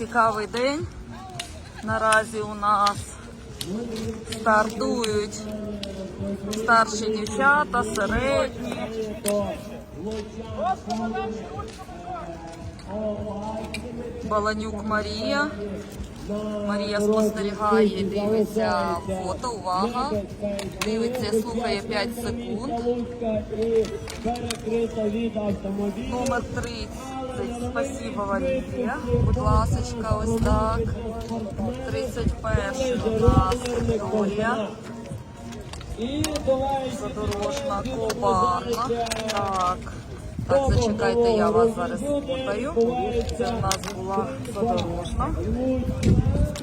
цікавий день. Наразі у нас стартують старші дівчата, середні. Баланюк Марія. Марія спостерігає, дивиться фото, увага. Дивиться, слухає 5 секунд. Номер 30. Спасибо, Валерія. Будь ласочка, ось так. 31 у нас Вікторія. Задорожна, Кобарна. Так. Так, зачекайте, я вас зараз спутаю. Це в нас була задорожна.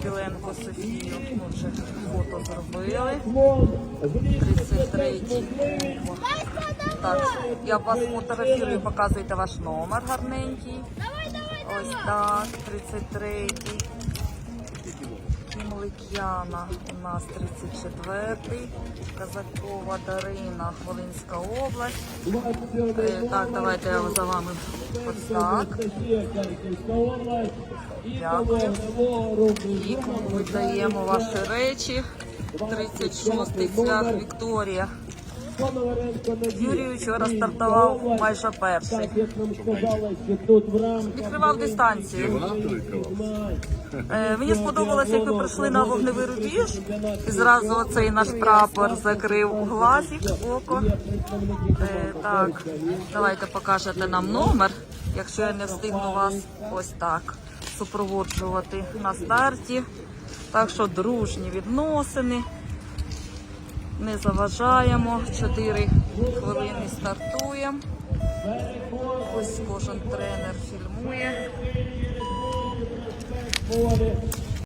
Біленко Софію. Вже фото зробили. 33. Так, я вас фотографірую, показуйте ваш номер гарненький. Ось так, 33. Кімликяна у нас 34-й. Казакова Дарина, Волинська область. Е, Так, давайте я за вами ось так. Дякую. І видаємо ваші речі. 36-й цвях Вікторія. Юрій вчора стартував майже перший. Відкривав дистанцію. Е, мені сподобалось, як ви прийшли на вогневий рубіж. І зразу оцей наш прапор закрив глазик, око. Е, так, давайте покажете нам номер, якщо я не встигну вас ось так супроводжувати на старті. Так що дружні відносини. Не заважаємо. 4 хвилини стартуємо. Ось кожен тренер фільмує.